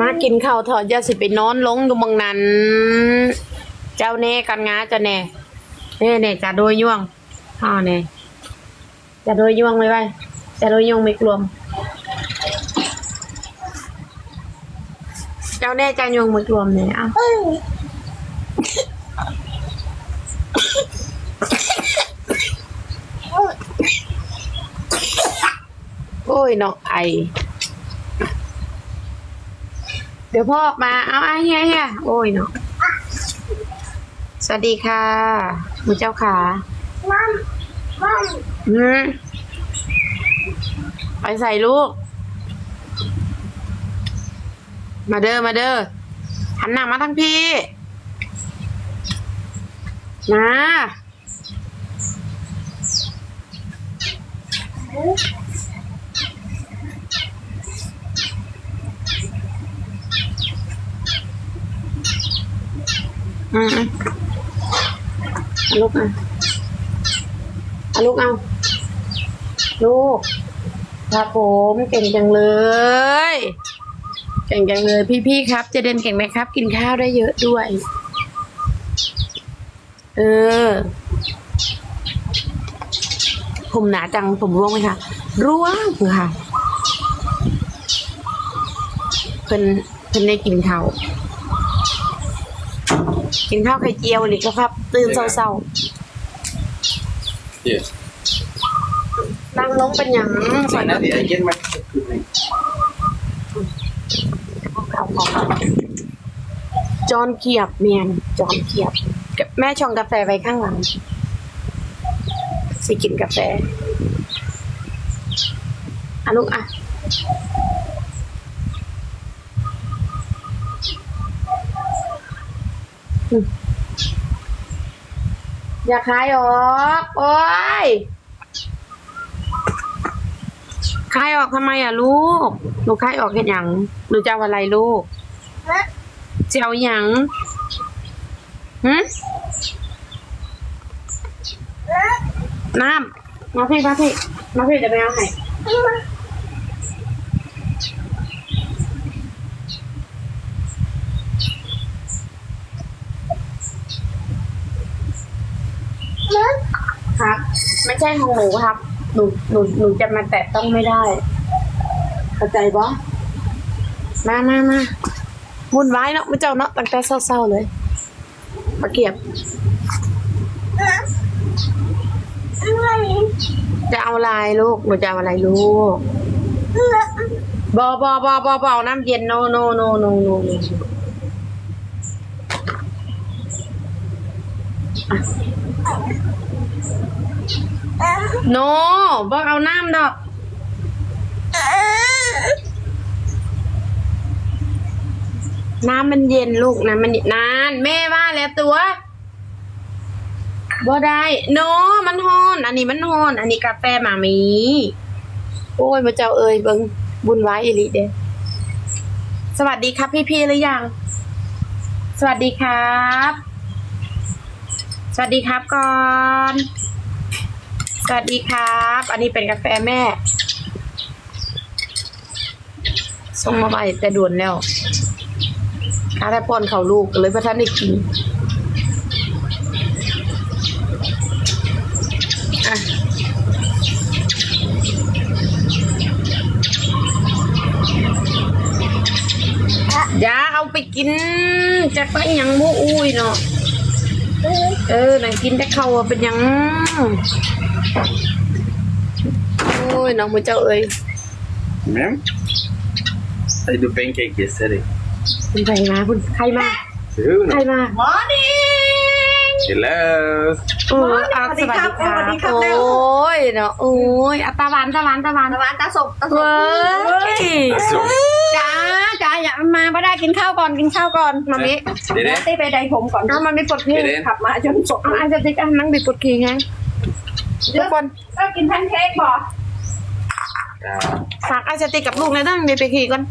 มากินข้าวเถอะอย่าสิไปนอนลงอยู่เมืองนั้น เจ้าแน่กันงาเจ้าแน่เน่เน่จะโดยย่วงอ่าเน่จะโดยย่วงไว้ไว้จะโดยย่วงไม่กลวม เจ้าแน่จะย่วงไม่กลวมเนี่ยอะโอ้ยเนาะไอ เดี๋ยวพ่อออกมา เอาไอ้เฮียเฮียโอ้ยเนาะ สวัสดีค่ะมือเจ้าขามมมัมอืมไปใส่ลูก มาเด้อ มาเด้อ หันหน้ามาทั้งพี่ มา อืออาลูกอะอาลูกเอาลูกครับผมเก่งจังเลยเก่งจังเลยพี่ๆครับ จะเด่นเก่งไหมครับ กินข้าวได้เยอะด้วย เออ ผมหนาจังผมร่วงไหมคะร่วงค่ะเพิ่นเพิ่นได้กินข้าว กินข้าวไข่เจียวหรือก็ครับ ตื่นเศร้า Yes. ๆนั่งลงเป็นอย่าง Sana dia again my เอาของจอนเขียบเมียนจอนเขียบ แม่ชงกาแฟไว้ข้างหลังสิกินกาแฟอะลูกอะ อย่าคายออก โอ้ยคายออกทำไมอะลูกหนูคายออกเห็นอย่างหนูจะเอาอะไรลูกฮะจะเอาอย่างหืมฮะน้ำมาพี่มาพี่มาพี่จะไปเอาให้ มัม ครับ ไม่ ใช่ของหนูครับ หนูหนูหนูจะมาแตะต้องไม่ได้เข้าใจบ่มามามาวุ่นวายเนาะไม่เจ้าเนาะตั้งแต่เศร้าๆเลยมาเกียบจะเอาอะไรลูกหนูจะเอาอะไรลูกบอบอบอบอบอน้ำเย็นโนโนโนโนโนโน โนบอกเอาน้ำดอกน้ำมันเย็นลูกนะมันนาน แม่ว่าแล้วตัวบ่ได้โนมันฮอน อันนี้มันฮอน อันนี้กาแฟมามี โอ้ยมาเจ้าเอ่ยเบิงบุญไว้อีหลิเดสวัสดีครับพี่พี่ๆหรือยัง สวัสดีครับ สวัสดีครับก่อน สวัสดีครับ อันนี้เป็นกาแฟแม่ส่งมาไปแต่ด่วนแล้วข้าได้ป้อนเขาลูกเลยพระท่านได้กินอะอย่าเอาไปกินจะไปยังมูอุ้ยเนาะเออนั่งกินแต่เขาเป็นยัง โอ้ยน้องมือเจ้าเอ้ย Ma'am? I do pancake yesterday. คุณใครมาคุณใครมา Who ใคร knows? มามอร์นิ่ง Hello. โอ้ยอะสวัสดีครับสวัสดีครับสวัสดีครับโอ้ยเนาะโอ้ยอะตาหวานตาหวานตาหวานตะวันตาสบตาสบเว้ย That's all. จ้าจ้าอย่ามาไม่ได้กินข้าวก่อนกินข้าวก่อนมามิเดี๋ยวเดี๋ยวตีไปใดผมก่อนเอามันมีปวดขี้เดี๋ยวเดี๋ยวขับมาจนสกเอาอาจจะติดอะนั่งบิดปวดขี้ไง ทุกคนก็กินแพนเค้กบ่ Ah, ฝากอาจจะติดกับลูกเลยนั่งบิดไปขี้ก่อน